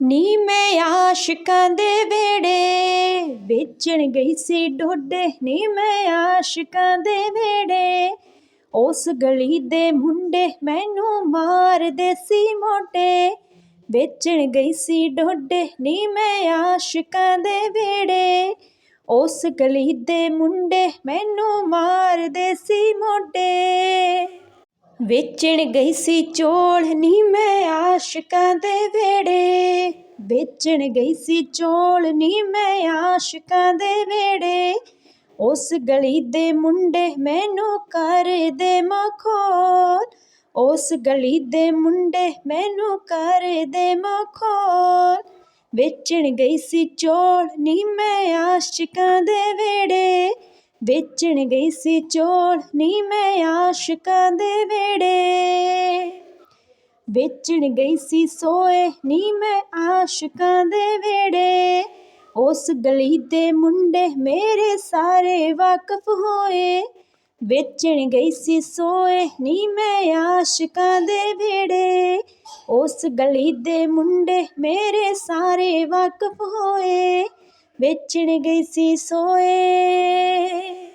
ਨੀ ਮੈਂ ਆਸ਼ਿਕਾਂ ਦੇ ਵੇੜੇ ਵੇਚਣ ਗਈ ਸੀ ਡੋਡੇ। ਨੀ ਮੈਂ ਆਸ਼ਿਕਾਂ ਦੇ ਵੇੜੇ ਉਸ ਗਲੀ ਦੇ ਮੁੰਡੇ ਮੈਨੂੰ ਮਾਰਦੇ ਸੀ ਮੋਟੇ ਵੇਚਣ ਗਈ ਸੀ ਡੋਡੇ। ਨੀ ਮੈਂ ਆਸ਼ਿਕਾਂ ਦੇ ਵੇੜੇ ਉਸ ਗਲੀ ਦੇ ਮੁੰਡੇ ਮੈਨੂੰ ਮਾਰਦੇ ਸੀ ਮੋਢੇ। ਵੇਚਣ ਗਈ ਸੀ ਚੋਲ। ਨੀ ਮੈਂ ਆਸ਼ਿਕਾਂ ਦੇ ਵੇੜੇ ਵੇਚਣ ਗਈ ਸੀ ਚੋਲ ਨੀ ਮੈਂ ਆਸ਼ਿਕਾਂ ਦੇ ਵੇੜੇ ਉਸ ਗਲੀ ਦੇ ਮੁੰਡੇ ਮੈਨੂੰ ਕਰਦੇ ਮਖੌਲ। ਉਸ ਗਲੀ ਦੇ ਮੁੰਡੇ ਮੈਨੂੰ ਕਰਦੇ ਮਖੌਲ। ਵੇਚਣ ਗਈ ਸੀ ਚੋਲ ਨੀ ਮੈਂ ਆਸ਼ਿਕਾਂ ਦੇ ਵੇੜੇ ਵੇਚਣ ਗਈ ਸੀ ਚੋਲ ਨੀ ਮੈਂ ਆਸ਼ਿਕਾਂ ਦੇ ਵੇੜੇ ਵੇਚਣ ਗਈ ਸੀ ਸੋਏ ਨੀ ਮੈਂ ਆਸ਼ਿਕਾਂ ਦੇ ਵੇੜੇ ਉਸ ਗਲੀ ਦੇ ਮੁੰਡੇ ਮੇਰੇ ਸਾਰੇ ਵਾਕਫ ਹੋਏ। ਵੇਚਣ ਗਈ ਸੀ ਸੋਏ ਨੀ ਮੈਂ ਆਸ਼ਿਕਾਂ ਦੇ ਵੇੜੇ ਉਸ ਗਲੀ ਦੇ ਮੁੰਡੇ ਮੇਰੇ ਸਾਰੇ ਵਾਕਫ ਹੋਏ। ਵੇਚਣ ਗਈ ਸੀ ਸੋਏ।